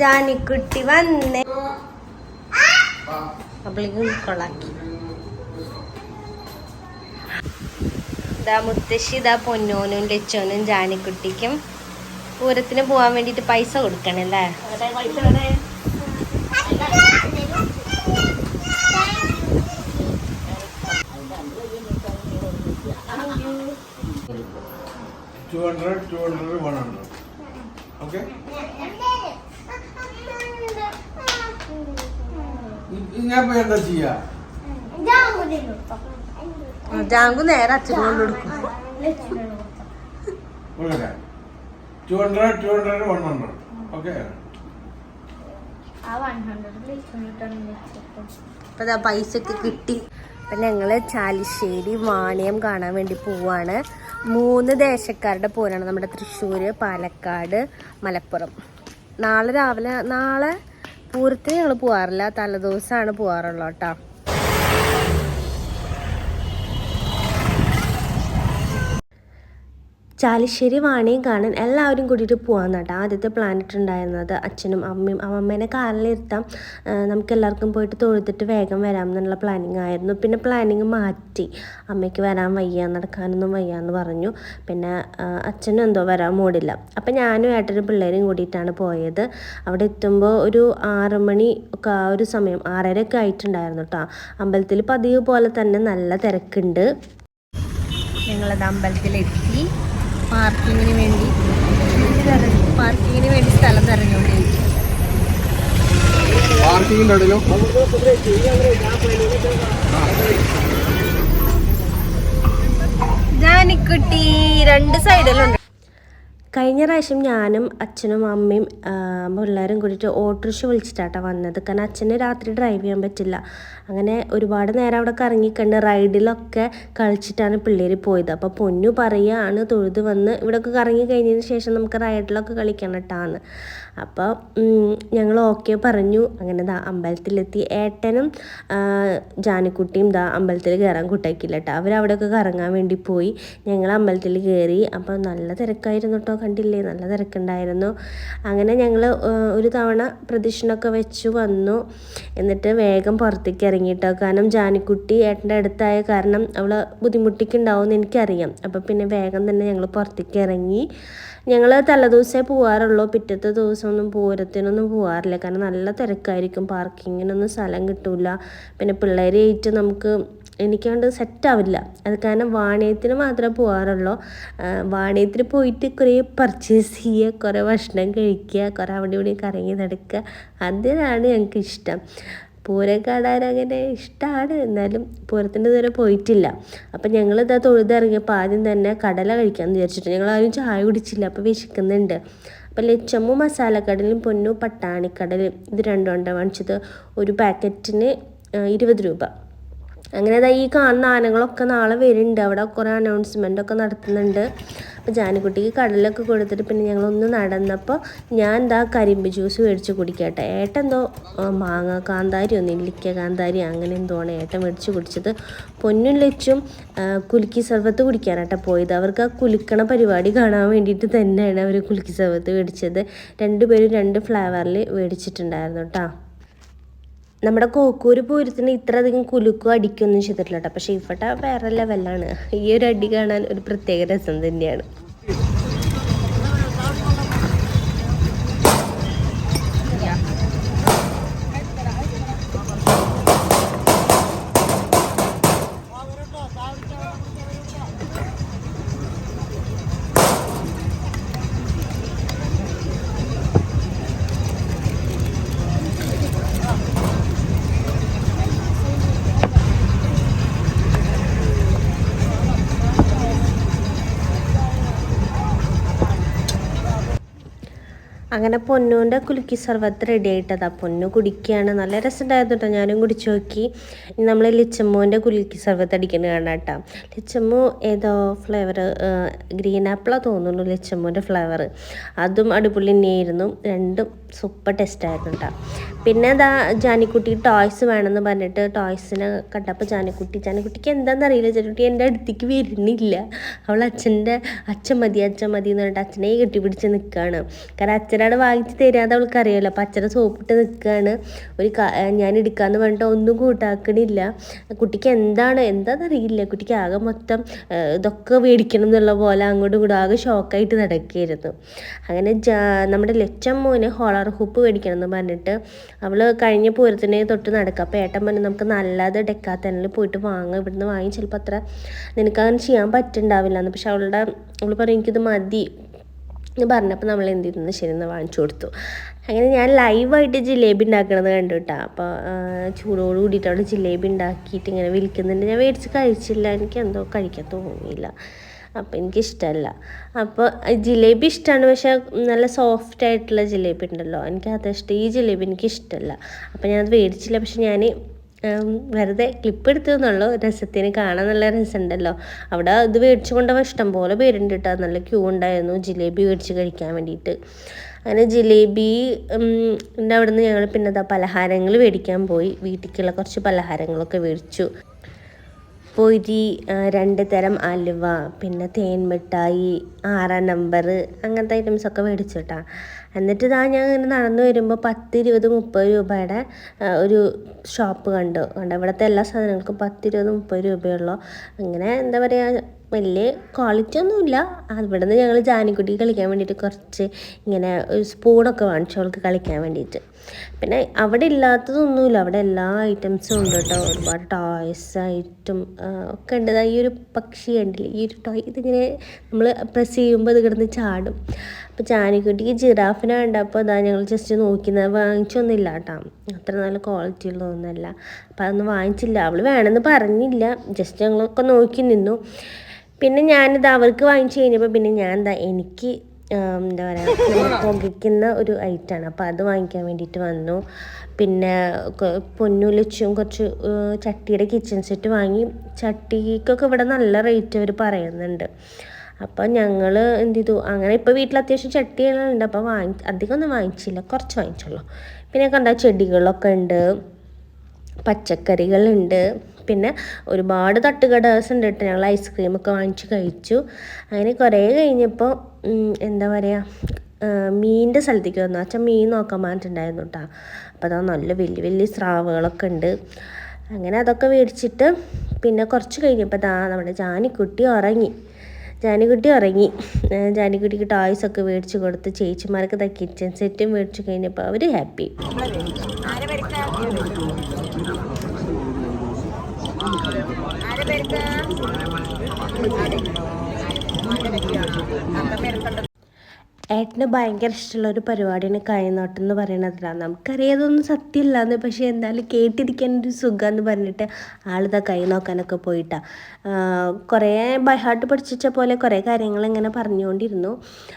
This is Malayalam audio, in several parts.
ജാനിക്കുട്ടി വന്ന്. അപ്പോഴേക്കും കൊള്ളാക്കി ഇതാ മുത്തശ്ശി ഇതാ പൊന്നോനും ലച്ചോനും ജാനിക്കുട്ടിക്കും പൂരത്തിന് പോവാൻ വേണ്ടിട്ട് പൈസ കൊടുക്കണല്ലേ? Two hundred two hundred one hundred okay ഞാൻ ഇപ്പൊ എന്താ ചെയ്യാ? ജാങ്കു നേരെ അച്ഛനും കൊണ്ട് കൊടുക്കും. കൊടുക്കട്ടെ two hundred two hundred one hundred okay അപ്പൊ ദാ പൈസക്ക് കിട്ടി. അപ്പൊ ഞങ്ങൾ ചാലിശ്ശേരി വാണിയം കാണാൻ വേണ്ടി പോവാണ്. മൂന്ന് ദേശക്കാരുടെ പോരാണ് നമ്മുടെ തൃശ്ശൂര് പാലക്കാട് മലപ്പുറം. നാളെ രാവിലെ നാളെ പൂരത്തിന് ഞങ്ങൾ പോവാറില്ല. തലേദിവസമാണ് പോകാറുള്ളൂ കേട്ടോ. ചാലിശ്ശേരി വാണിയും കാണാൻ എല്ലാവരും കൂടിയിട്ട് പോകാൻ കേട്ടോ ആദ്യത്തെ പ്ലാനറ്റ് ഉണ്ടായിരുന്നത് അച്ഛനും അമ്മയും അമ്മമ്മേനെ കാറിലിരുത്താം. ആ, നമുക്ക് എല്ലാവർക്കും പോയിട്ട് തൊഴുത്തിട്ട് വേഗം വരാം എന്നുള്ള പ്ലാനിങ് ആയിരുന്നു. പിന്നെ പ്ലാനിങ് മാറ്റി. അമ്മയ്ക്ക് വരാൻ വയ്യ നടക്കാനൊന്നും വയ്യ എന്ന് പറഞ്ഞു. പിന്നെ അച്ഛനും എന്തോ വരാൻ മൂടില്ല. അപ്പം ഞാനും ഏട്ടനും പിള്ളേരും കൂടിയിട്ടാണ് പോയത്. അവിടെ എത്തുമ്പോൾ ഒരു ആറ് മണി ഒക്കെ ആ ഒരു സമയം ആറര ഒക്കെ ആയിട്ടുണ്ടായിരുന്നു കേട്ടോ അമ്പലത്തിൽ പതിവ് പോലെ തന്നെ നല്ല തിരക്കുണ്ട്. ഞങ്ങളത് അമ്പലത്തിലെത്തി. പാർക്കിങ്ങിന് വേണ്ടി പാർക്കിങ്ങിന് വേണ്ടി സ്ഥലം തിരഞ്ഞുകൊണ്ടിരിക്കും ഇടയിലും ജാനിക്കുട്ടി രണ്ട് സൈഡിലുണ്ട്. കഴിഞ്ഞ പ്രാവശ്യം ഞാനും അച്ഛനും അമ്മയും പിള്ളേരും കൂടിയിട്ട് ഓട്ടോറിക്ഷ വിളിച്ചിട്ടാട്ടോ വന്നത്. കാരണം അച്ഛന് രാത്രി ഡ്രൈവ് ചെയ്യാൻ പറ്റില്ല. അങ്ങനെ ഒരുപാട് നേരം അവിടെ കറങ്ങിക്കണ്ട് റൈഡിലൊക്കെ കളിച്ചിട്ടാണ് പിള്ളേർ പോയത്. അപ്പോൾ പൊന്നു പറയുകയാണ് തൊഴുത് വന്ന് ഇവിടെയൊക്കെ കറങ്ങി കഴിഞ്ഞതിന് ശേഷം നമുക്ക് റൈഡിലൊക്കെ കളിക്കണം കേട്ടാന്ന് അപ്പോൾ ഞങ്ങൾ ഓക്കെ പറഞ്ഞു. അങ്ങനെ ദാ അമ്പലത്തിലെത്തി. ഏട്ടനും ജാനിക്കുട്ടിയും ദാ അമ്പലത്തിൽ കയറാൻ കൂട്ടാക്കില്ല കേട്ടോ അവരവിടെയൊക്കെ കറങ്ങാൻ വേണ്ടി പോയി. ഞങ്ങൾ അമ്പലത്തിൽ കയറി അപ്പോൾ നല്ല തിരക്കായിരുന്നു കേട്ടോ കണ്ടില്ലേ? നല്ല തിരക്കുണ്ടായിരുന്നു. അങ്ങനെ ഞങ്ങൾ ഒരു തവണ പ്രദക്ഷിണമൊക്കെ വെച്ച് വന്നു. എന്നിട്ട് വേഗം പുറത്തേക്ക് ഇറങ്ങിയിട്ടോ കാരണം ജാനിക്കുട്ടി ഏട്ടന്റെ അടുത്തായ കാരണം അവൾ ബുദ്ധിമുട്ടിക്കുണ്ടാവും എന്ന് എനിക്കറിയാം. അപ്പോൾ പിന്നെ വേഗം തന്നെ ഞങ്ങൾ പുറത്തേക്ക് ഇറങ്ങി. ഞങ്ങൾ തലേദിവസമേ പോകാറുള്ളൂ പിറ്റത്തെ ദിവസമൊന്നും പൂരത്തിനൊന്നും പോകാറില്ല കാരണം നല്ല തിരക്കായിരിക്കും. പാർക്കിങ്ങിനൊന്നും സ്ഥലം കിട്ടില്ല പിന്നെ പിള്ളേരെ ആയിട്ട് നമുക്ക് എനിക്കണ്ട് സെറ്റാവില്ല. അത് കാരണം വാണിയത്തിന് മാത്രമേ പോകാറുള്ളൂ വാണിയത്തിന് പോയിട്ട് കുറേ പർച്ചേസ് ചെയ്യുക കുറേ ഭക്ഷണം കഴിക്കുക കുറേ അവിടെ ഇവിടെ കറങ്ങി നടക്കുക. അതിനാണ് ഞങ്ങൾക്ക് ഇഷ്ടം. പൂരം കാണാൻ അങ്ങനെ ഇഷ്ടമാണ്. എന്നാലും പൂരത്തിന്റെ ഇതുവരെ പോയിട്ടില്ല. അപ്പം ഞങ്ങൾ ഇതാ തൊഴുതിറങ്ങിയപ്പോൾ ആദ്യം തന്നെ കടല കഴിക്കാമെന്ന് വിചാരിച്ചിട്ട് ഞങ്ങൾ ആരും ചായ കുടിച്ചില്ല. അപ്പോൾ വിശക്കുന്നുണ്ട്. അപ്പം ലച്ചമ്മു മസാലക്കടലും പൊന്നു പട്ടാണിക്കടലും ഇത് രണ്ടും ഉണ്ട് വാങ്ങിച്ചത്. ഒരു പാക്കറ്റിന് ഇരുപത് രൂപ. അങ്ങനെ ദാ ഈ കാണുന്ന ആനകളൊക്കെ നാളെ വരുന്നുണ്ട്. അവിടെ കുറേ അനൗൺസ്മെന്റ് ഒക്കെ നടത്തുന്നുണ്ട്. അപ്പോൾ ജാനിക്കുട്ടിക്ക് കടലൊക്കെ കൊടുത്തിട്ട് പിന്നെ ഞങ്ങളൊന്ന് നടന്നപ്പോൾ ഞാൻ എന്താ കരിമ്പ് ജ്യൂസ് മേടിച്ച് കുടിക്കട്ടെ. ആ, മാങ്ങ കാന്താരിയോ നെല്ലിക്ക കാന്താരി അങ്ങനെ എന്തോ ആണ് ഏട്ടൻ മേടിച്ച് കുടിച്ചത്. പൊന്നും ലച്ചും കുലുക്കി സർവത്ത് കുടിക്കാനാട്ടെ പോയത്. അവർക്ക് ആ കുലുക്കണ പരിപാടി കാണാൻ വേണ്ടിയിട്ട് തന്നെയാണ് അവർ കുലുക്കി സർവത്ത് മേടിച്ചത്. രണ്ടുപേരും രണ്ട് ഫ്ലേവറിൽ മേടിച്ചിട്ടുണ്ടായിരുന്നു കേട്ടോ നമ്മുടെ കോക്കൂര് പൂരത്തിന് ഇത്ര അധികം കുലുക്കും അടിക്കൊന്നും ചെയ്തിട്ടില്ല കേട്ടോ. പക്ഷേ ഇവിടെ വേറെ ലെവലാണ് ഈ ഒരു അടി കാണാൻ ഒരു പ്രത്യേക രസം തന്നെയാണ്. അങ്ങനെ പൊന്നുവിന്റെ കുലുക്കി സർവത്ത് റെഡി ആയിട്ടതാ. പൊന്നു കുടിക്കുകയാണ്. നല്ല രസമുണ്ടായിരുന്നു കേട്ടോ ഞാനും കുടിച്ചു നോക്കി. നമ്മൾ ലിച്ചമ്മുവിന്റെ കുലുക്കി സർവത്ത് അടിക്കുന്നത് കാണാം കേട്ടോ ലിച്ചമ്മു ഏതോ ഫ്ലേവർ ഗ്രീൻ ആപ്പിളാണ് തോന്നുന്നു ലിച്ചമ്മുവിന്റെ ഫ്ലേവർ അതും അടിപൊളി തന്നെയായിരുന്നു. രണ്ടും സൂപ്പർ ടേസ്റ്റായിരുന്നു കേട്ടോ പിന്നെ അതാ ജാനിക്കുട്ടി ടോയ്സ് വേണമെന്ന് പറഞ്ഞിട്ട് ടോയ്സിനെ കണ്ടപ്പോൾ ജാനിക്കുട്ടി ജാനിക്കുട്ടിക്ക് എന്താണെന്ന് അറിയില്ല ജാനിക്കുട്ടി എന്റെ അടുത്തേക്ക് വരുന്നില്ല. അവൾ അച്ഛന്റെ അച്ഛൻ മതി അച്ഛൻ മതി എന്ന് പറഞ്ഞിട്ട് അച്ഛനെ കെട്ടിപ്പിടിച്ച് നിൽക്കുകയാണ് കാരണം അച്ഛൻ ആരാണ് വാങ്ങിച്ച് തരാതെ അവൾക്ക് അറിയാമല്ലോ അപ്പം അച്ഛനെ സോപ്പിട്ട് നിൽക്കുകയാണ് ഒരു ഞാൻ എടുക്കാന്ന് പറഞ്ഞിട്ട് ഒന്നും കൂട്ടാക്കണില്ല. കുട്ടിക്ക് എന്താണ് എന്താണെന്നറിയില്ല കുട്ടിക്ക് ആകെ മൊത്തം ഇതൊക്കെ മേടിക്കണം എന്നുള്ള പോലെ അങ്ങോട്ടും ഇങ്ങോട്ടും ആകെ ഷോക്കായിട്ട് നടക്കുകയായിരുന്നു അങ്ങനെ നമ്മുടെ ലച്ചം മോന് ഹോളർ ഹൂപ്പ് മേടിക്കണം എന്ന് പറഞ്ഞിട്ട് അവൾ കഴിഞ്ഞ പൂരത്തിനെ തൊട്ട് നടക്കുക അപ്പോൾ ഏട്ടൻ പറഞ്ഞു നമുക്ക് നല്ലത് ഡെക്കാത്തനിൽ പോയിട്ട് വാങ്ങാം. ഇവിടുന്ന് വാങ്ങി ചിലപ്പോൾ അത്ര നിനക്കങ്ങനെ ചെയ്യാൻ പറ്റുന്നുണ്ടാവില്ല എന്ന് പക്ഷെ അവളുടെ അവൾ പറയും എനിക്കിത് മതി. എന്ന് പറഞ്ഞപ്പോൾ നമ്മൾ എന്ത് ചെയ്തു? ശരി എന്ന് വാങ്ങിച്ചു കൊടുത്തു. അങ്ങനെ ഞാൻ ലൈവായിട്ട് ജിലേബി ഉണ്ടാക്കണത് കണ്ടു കേട്ടോ അപ്പോൾ ചൂടോട് കൂടിയിട്ട് അവിടെ ജിലേബി ഉണ്ടാക്കിയിട്ട് ഇങ്ങനെ വിൽക്കുന്നുണ്ട്. ഞാൻ മേടിച്ച് കഴിച്ചില്ല. എനിക്ക് എന്തോ കഴിക്കാൻ തോന്നിയില്ല. അപ്പോൾ എനിക്കിഷ്ടമല്ല. അപ്പോൾ ജിലേബി ഇഷ്ടമാണ്. പക്ഷേ നല്ല സോഫ്റ്റ് ആയിട്ടുള്ള ജിലേബി ഉണ്ടല്ലോ. എനിക്ക് അത് ഇഷ്ടം. ഈ ജിലേബി എനിക്ക് ഇഷ്ടമല്ല അപ്പോൾ ഞാനത് മേടിച്ചില്ല. പക്ഷെ ഞാൻ വെറുതെ ക്ലിപ്പ് എടുത്തു എന്നുള്ളൂ രസത്തിന് കാണാൻ നല്ല രസമുണ്ടല്ലോ. അവിടെ ഇത് മേടിച്ചു കൊണ്ടുപോകാൻ ഇഷ്ടം പോലെ പേരുണ്ട് കേട്ടോ. നല്ല ക്യൂ ഉണ്ടായിരുന്നു. ജിലേബി മേടിച്ച് കഴിക്കാൻ വേണ്ടിയിട്ട്. അങ്ങനെ ജിലേബി അവിടെ നിന്ന് ഞങ്ങൾ പിന്നെ പലഹാരങ്ങൾ മേടിക്കാൻ പോയി. വീട്ടിലേക്കുള്ള കുറച്ച് പലഹാരങ്ങളൊക്കെ മേടിച്ചു. പൊരി രണ്ട് തരം അലുവ പിന്നെ തേൻ മിഠായി ആറാം നമ്പർ അങ്ങനത്തെ ഐറ്റംസ് ഒക്കെ മേടിച്ചു കേട്ടോ എന്നിട്ട് ഇതാ ഞാൻ ഇങ്ങനെ നടന്നു വരുമ്പോൾ പത്ത് ഇരുപത് മുപ്പത് രൂപയുടെ ഒരു ഷോപ്പ് കണ്ടു. കണ്ടു. ഇവിടുത്തെ എല്ലാ സാധനങ്ങൾക്കും പത്ത് ഇരുപത് മുപ്പത് രൂപയുള്ളൂ. അങ്ങനെ എന്താ പറയുക വലിയ ക്വാളിറ്റി ഒന്നുമില്ല നിന്ന് ഞങ്ങൾ ജാനിക്കുട്ടി കളിക്കാൻ വേണ്ടിയിട്ട് കുറച്ച് ഇങ്ങനെ ഒരു സ്പൂണൊക്കെ വാങ്ങിച്ചു അവൾക്ക് കളിക്കാൻ വേണ്ടിയിട്ട്. പിന്നെ അവിടെ ഇല്ലാത്തതൊന്നുമില്ല. അവിടെ എല്ലാ ഐറ്റംസും ഉണ്ട് കേട്ടോ ഒരുപാട് ടോയ്സ് ആയിട്ടും ഒക്കെ ഉണ്ട്. ഈ ഒരു പക്ഷി കണ്ടില്ലേ? ഈ ഒരു ടോയ് ഇതിങ്ങനെ നമ്മൾ പ്രസ് ചെയ്യുമ്പോൾ ഇത് കിടന്ന് ചാടും. അപ്പോൾ ചാനിക്കുട്ടിക്ക് ജിറാഫിനെ കണ്ടപ്പോൾ അതാ ഞങ്ങൾ ജസ്റ്റ് നോക്കുന്നത് വാങ്ങിച്ചൊന്നുമില്ല കേട്ടോ അത്ര നല്ല ക്വാളിറ്റി ഉള്ളതൊന്നുമല്ല അപ്പോൾ അതൊന്നും വാങ്ങിച്ചില്ല. അവൾ വേണമെന്ന് പറഞ്ഞില്ല. ജസ്റ്റ് ഞങ്ങളൊക്കെ നോക്കി നിന്നു. പിന്നെ ഞാനിത് അവർക്ക് വാങ്ങിച്ചു കഴിഞ്ഞപ്പോൾ പിന്നെ ഞാൻ എന്താ എനിക്ക് എന്താ പറയുക പുകയ്ക്കുന്ന ഒരു ഐറ്റമാണ് അപ്പോൾ അത് വാങ്ങിക്കാൻ വേണ്ടിയിട്ട് വന്നു. പിന്നെ പൊന്നുലച്ചും പൊന്നു കുറച്ച് ചട്ടിയുടെ കിച്ചൺ സെറ്റ് വാങ്ങി. ചട്ടിക്കൊക്കെ ഇവിടെ നല്ല റേറ്റ് അവർ പറയുന്നുണ്ട്. അപ്പം ഞങ്ങൾ എന്ത് ചെയ്തു? അങ്ങനെ ഇപ്പോൾ വീട്ടിൽ അത്യാവശ്യം ചട്ടികളുണ്ട് അപ്പോൾ വാങ്ങി അധികം ഒന്നും വാങ്ങിച്ചില്ല. കുറച്ച് വാങ്ങിച്ചുള്ളൂ. പിന്നെ കണ്ട ചെടികളൊക്കെ ഉണ്ട്. പച്ചക്കറികളുണ്ട് പിന്നെ ഒരുപാട് തട്ടുകടേഴ്സ് ഉണ്ട് കേട്ടോ. ഞങ്ങൾ ഐസ്ക്രീമൊക്കെ വാങ്ങിച്ച് കഴിച്ചു. അങ്ങനെ കുറേ കഴിഞ്ഞപ്പോൾ എന്താ പറയുക മീനിന്റെ സ്ഥലത്തേക്ക് വന്നു. അച്ഛൻ മീൻ നോക്കാൻ പറഞ്ഞിട്ടുണ്ടായിരുന്നു കേട്ടോ. അപ്പോൾ അതാ നല്ല വലിയ വലിയ സ്രാവുകളൊക്കെ ഉണ്ട്. അങ്ങനെ അതൊക്കെ മേടിച്ചിട്ട് പിന്നെ കുറച്ച് കഴിഞ്ഞപ്പോൾ ദാ നമ്മുടെ ജാനിക്കുട്ടി ഉറങ്ങി. ജാനിക്കുട്ടി ഉറങ്ങി. ജാനിക്കുട്ടിക്ക് ടോയ്സ് ഒക്കെ മേടിച്ച് കൊടുത്ത് ചേച്ചിമാർക്ക് ദാ കിച്ചൺ സെറ്റും മേടിച്ച് കഴിഞ്ഞപ്പോൾ അവർ ഹാപ്പി പേർക്ക് അതെ. ഏട്ടന് ഭയങ്കര ഇഷ്ടമുള്ള ഒരു പരിപാടിയാണ് കൈനോട്ടം എന്ന് പറയുന്നതാണ് നമുക്കറിയാതൊന്നും സത്യമില്ലാന്ന് പക്ഷേ എന്തായാലും കേട്ടിരിക്കാൻ ഒരു സുഖം എന്ന് പറഞ്ഞിട്ട് ആളിതാ കൈ നോക്കാനൊക്കെ പോയിട്ടാ കുറേ ബൈഹാർട്ട് പഠിച്ച പോലെ കുറേ കാര്യങ്ങൾ ഇങ്ങനെ പറഞ്ഞുകൊണ്ടിരുന്നു.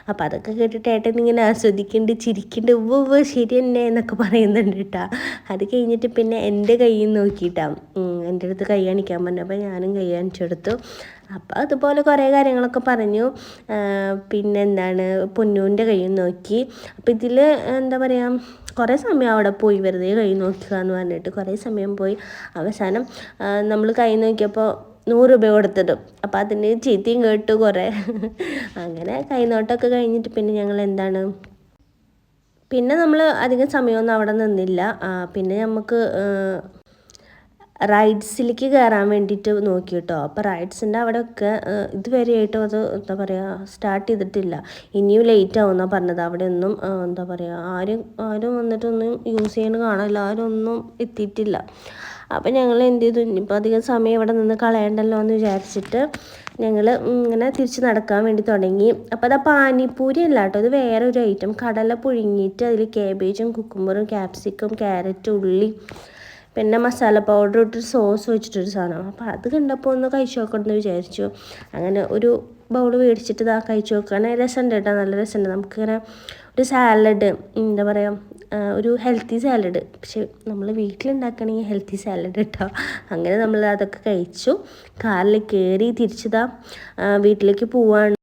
അപ്പോൾ അതൊക്കെ കേട്ടിട്ട് ഏട്ടൻ ഇങ്ങനെ ആസ്വദിക്കുന്നുണ്ട് ചിരിക്കുന്നുണ്ട് ഉവ്വ് ശരി തന്നെ എന്നൊക്കെ പറയുന്നുണ്ട് കേട്ടാ. അത് കഴിഞ്ഞിട്ട് പിന്നെ എന്റെ കയ്യിൽ നോക്കിയിട്ടാ. എന്റെ അടുത്ത് കൈ കാണിക്കാൻ പറഞ്ഞപ്പോൾ ഞാനും കൈ കാണിച്ചെടുത്തു. അപ്പോൾ അതുപോലെ കുറേ കാര്യങ്ങളൊക്കെ പറഞ്ഞു. പിന്നെ എന്താണ് പൊന്നൂന്റെ കയ്യിൽ നോക്കി. അപ്പോൾ ഇതിൽ എന്താ പറയുക കുറേ സമയം അവിടെ പോയി വെറുതെ കൈ നോക്കുക എന്ന് പറഞ്ഞിട്ട് കുറേ സമയം പോയി. അവസാനം നമ്മൾ കൈ നോക്കിയപ്പോൾ നൂറ് രൂപ കൊടുത്തിടും അപ്പോൾ അതിന് ചീത്തയും കേട്ടു കുറേ. അങ്ങനെ കൈനോട്ടമൊക്കെ കഴിഞ്ഞിട്ട് പിന്നെ ഞങ്ങൾ എന്താണ് പിന്നെ നമ്മൾ അധികം സമയമൊന്നും അവിടെ നിന്നില്ല. പിന്നെ നമുക്ക് റൈഡ്സിലേക്ക് കയറാൻ വേണ്ടിയിട്ട് നോക്കി കേട്ടോ അപ്പോൾ റൈഡ്സിന്റെ അവിടെയൊക്കെ ഒക്കെ ഇതുവരെയായിട്ടും അത് എന്താ പറയുക സ്റ്റാർട്ട് ചെയ്തിട്ടില്ല. ഇനിയും ലേറ്റ് ആവുമെന്നാണ് പറഞ്ഞത്. അവിടെ ഒന്നും എന്താ പറയുക ആരും ആരും വന്നിട്ടൊന്നും യൂസ് ചെയ്യണ കാണില്ല ആരും ഒന്നും എത്തിയിട്ടില്ല. അപ്പം ഞങ്ങൾ എന്ത് ചെയ്തു? ഇനിയിപ്പോൾ അധികം സമയം ഇവിടെ നിന്ന് കളയണ്ടല്ലോ എന്ന് വിചാരിച്ചിട്ട് ഞങ്ങൾ ഇങ്ങനെ തിരിച്ച് നടക്കാൻ വേണ്ടി തുടങ്ങി. അപ്പോൾ അത് പാനിപ്പൂരി അല്ല കേട്ടോ. ഇത് വേറെ ഒരു ഐറ്റം കടല പുഴുങ്ങിയിട്ട് അതിൽ കാബേജും കുക്കുമ്പറും ക്യാപ്സിക്കും ക്യാരറ്റ് ഉള്ളി പിന്നെ മസാല പൗഡർ ഇട്ട് സോസ് വെച്ചിട്ടൊരു സാധനം. അപ്പോൾ അത് കണ്ടപ്പോൾ ഒന്ന് കഴിച്ചു നോക്കണമെന്ന് വിചാരിച്ചു. അങ്ങനെ ഒരു ബൗൾ മേടിച്ചിട്ട് ഇതാ കഴിച്ചു നോക്കുകയാണ് രസമുണ്ട് കേട്ടോ നല്ല രസമുണ്ട് നമുക്കിങ്ങനെ ഒരു സാലഡ് എന്താ പറയുക ഒരു ഹെൽത്തി സാലഡ് പക്ഷെ നമ്മൾ വീട്ടിലുണ്ടാക്കണമെങ്കിൽ ഹെൽത്തി സാലഡ് കേട്ടോ അങ്ങനെ നമ്മൾ അതൊക്കെ കഴിച്ചു. കാറിൽ കയറി തിരിച്ചതാ വീട്ടിലേക്ക് പോവാണ്.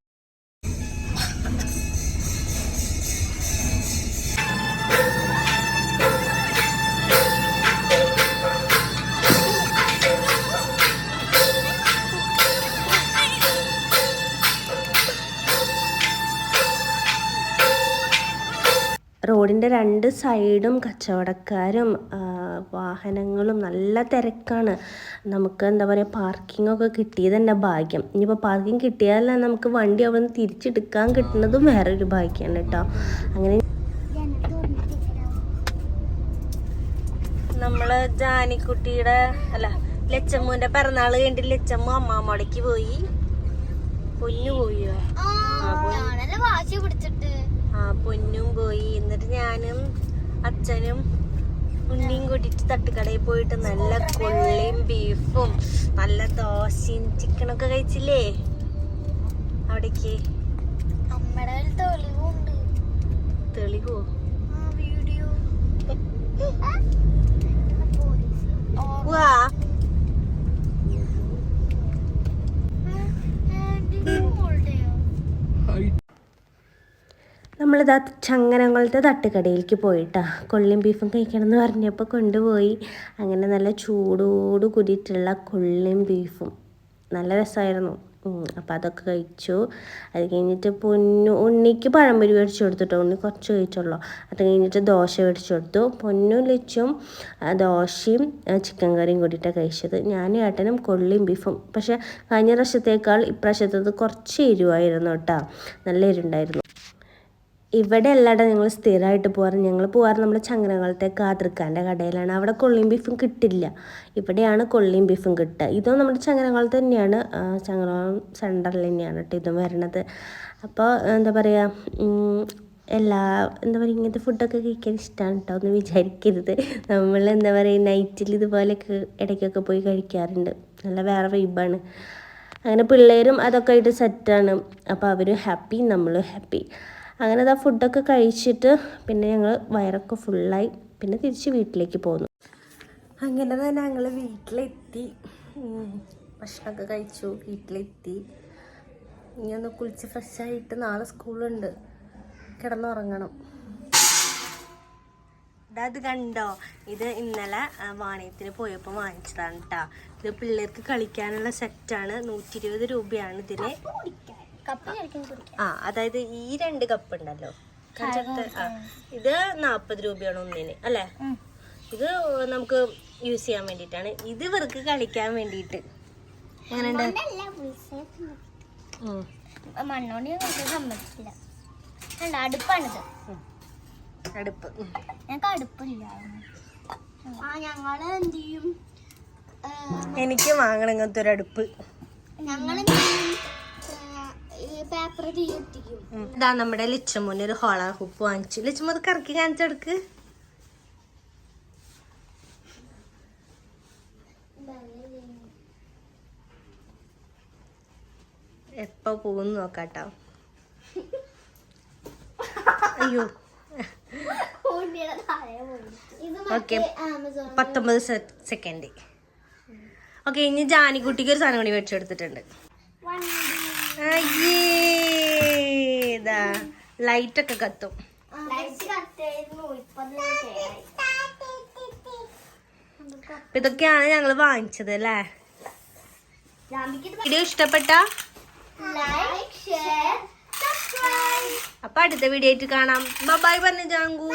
റോഡിന്റെ രണ്ട് സൈഡും കച്ചവടക്കാരും വാഹനങ്ങളും നല്ല തിരക്കാണ്. നമുക്ക് എന്താ പറയുക പാർക്കിങ്ങൊക്കെ കിട്ടിയത് തന്നെ ഭാഗ്യം. ഇനിയിപ്പോൾ പാർക്കിംഗ് കിട്ടിയാലല്ല നമുക്ക് വണ്ടി അവിടെ നിന്ന് തിരിച്ചെടുക്കാൻ കിട്ടുന്നതും വേറൊരു ഭാഗ്യമാണ് കേട്ടോ. അങ്ങനെ നമ്മൾ ജാനിക്കുട്ടിയുടെ അല്ല ലച്ചമ്മൂന്റെ പിറന്നാൾ കഴിഞ്ഞിട്ട് ലച്ചമ്മ അമ്മാമ്മടക്ക് പോയി. പൊന്നു പോയോ വാശി പിടിച്ചിട്ട്. പൊന്നും പോയി. എന്നിട്ട് ഞാനും അച്ഛനും ഉണ്ണിയും കൂട്ടിയിട്ട് തട്ടുകടയിൽ പോയിട്ട് നല്ല കൊള്ളയും ബീഫും നല്ല ദോശയും ചിക്കനൊക്കെ കഴിച്ചില്ലേ? അവിടേക്ക്? തെളിവോ ആ വീഡിയോ പോലീസ് വാ നമ്മളിതാ ചങ്ങനങ്ങളത്തെ തട്ടുകടയിലേക്ക് പോയിട്ടാ. കൊള്ളിയും ബീഫും കഴിക്കണം എന്ന് പറഞ്ഞപ്പോൾ കൊണ്ടുപോയി. അങ്ങനെ നല്ല ചൂടോട് കൂടിയിട്ടുള്ള കൊള്ളിയും ബീഫും. നല്ല രസമായിരുന്നു അപ്പം അതൊക്കെ കഴിച്ചു. അത് കഴിഞ്ഞിട്ട് പൊന്നു ഉണ്ണിക്ക് പഴംപൊരി മേടിച്ചു കൊടുത്തിട്ടോ. ഉണ്ണി കുറച്ച് കഴിച്ചുള്ളൂ അത് കഴിഞ്ഞിട്ട് ദോശ മേടിച്ചു കൊടുത്തു. പൊന്നും ലച്ചും ദോശയും ചിക്കൻ കറിയും കൂടിയിട്ടാണ് കഴിച്ചത്. ഞാനും ഏട്ടനും കൊള്ളിയും ബീഫും. പക്ഷേ കഴിഞ്ഞ പ്രാവശ്യത്തേക്കാൾ ഇപ്രാവശ്യത്തത് കുറച്ച് എരിവായിരുന്നു കേട്ടോ. നല്ല എരിവുണ്ടായിരുന്നു. ഇവിടെ അല്ലാണ്ട് ഞങ്ങൾ സ്ഥിരമായിട്ട് പോകാറ് ഞങ്ങൾ പോകാറ് നമ്മുടെ ചങ്ങനകളത്തെ കാതൃക്കാന്റെ കടയിലാണ്. അവിടെ കൊള്ളിയും ബീഫും കിട്ടില്ല. ഇവിടെയാണ് കൊള്ളിയും ബീഫും കിട്ടുക. ഇതും നമ്മുടെ ചങ്ങനകളത്ത് തന്നെയാണ്. ചങ്ങനകുളം സെന്ററിൽ തന്നെയാണ് കേട്ടോ ഇതും വരണത്. അപ്പോൾ എന്താ പറയുക എല്ലാ എന്താ പറയുക ഇങ്ങനത്തെ ഫുഡൊക്കെ കഴിക്കാൻ ഇഷ്ടമാണ് കേട്ടോ ഒന്ന് വിചാരിക്കരുത്. നമ്മൾ എന്താ പറയുക നൈറ്റിൽ ഇതുപോലെയൊക്കെ ഇടയ്ക്കൊക്കെ പോയി കഴിക്കാറുണ്ട്. നല്ല വേറെ വൈബാണ് അങ്ങനെ പിള്ളേരും അതൊക്കെ ആയിട്ട് സെറ്റാണ് അപ്പോൾ അവരും ഹാപ്പി നമ്മളും ഹാപ്പി അങ്ങനെ ആ ഫുഡൊക്കെ കഴിച്ചിട്ട് പിന്നെ ഞങ്ങൾ വയറൊക്കെ ഫുള്ളായി പിന്നെ തിരിച്ച് വീട്ടിലേക്ക് പോന്നു. അങ്ങനെ തന്നെ ഞങ്ങൾ വീട്ടിലെത്തി. ഭക്ഷണമൊക്കെ കഴിച്ചു വീട്ടിലെത്തി. ഇനി ഒന്ന് കുളിച്ച് ഫ്രഷായിട്ട് നാളെ സ്കൂളുണ്ട്. കിടന്നുറങ്ങണം. അത് കണ്ടോ? ഇത് ഇന്നലെ വാണിയത്തിന് പോയപ്പോൾ വാങ്ങിച്ചതാണ് കേട്ടോ ഇത് പിള്ളേർക്ക് കളിക്കാനുള്ള സെറ്റാണ് നൂറ്റി ഇരുപത് രൂപയാണ് ഇതിന്. ആ. അതായത് ഈ രണ്ട് കപ്പ് ഉണ്ടല്ലോ. ഇത് നാപ്പത് രൂപയാണ് ഒന്നിന് അല്ലേ? ഇത് നമുക്ക് യൂസ് ചെയ്യാൻ വേണ്ടിട്ടാണ് ഇത് ഇവർക്ക് കളിക്കാൻ വേണ്ടിയിട്ട്. എങ്ങനെയുണ്ട്? അടുപ്പാണിത്. അടുപ്പ്. ഉം. ഞങ്ങൾക്ക് അടുപ്പില്ല. ആ ഞങ്ങൾ എന്ത് ചെയ്യും? എനിക്ക് വാങ്ങണം ഇങ്ങനത്തെ ഒരു അടുപ്പ്. ഞങ്ങൾ പേപ്പർ തീയെത്തിക്കും ഇതാ നമ്മുടെ ലിച്ചമ്മൂന് ഒരു ഹോള ഹുപ്പ് വാങ്ങിച്ചു. ലിച്ചമ്മ അത് കറക്കി കാണിച്ചെടുക്ക് എപ്പോ പോകുന്നു നോക്കാട്ടോ. അയ്യോ. ഓക്കെ പത്തൊമ്പത് സെക്കൻഡ്. ഓക്കെ ഇനി ജാനിക്കുട്ടിക്ക് ഒരു സാധനം കൂടി മേടിച്ചെടുത്തിട്ടുണ്ട് ലൈറ്റ് ഒക്കെ കത്തും ഇതൊക്കെയാണ് ഞങ്ങൾ വാങ്ങിച്ചത് അല്ലേ? വീഡിയോ ഇഷ്ടപ്പെട്ട? അപ്പൊ അടുത്ത വീഡിയോ ആയിട്ട് കാണാം. ബൈ പറഞ്ഞു ജാങ്കു.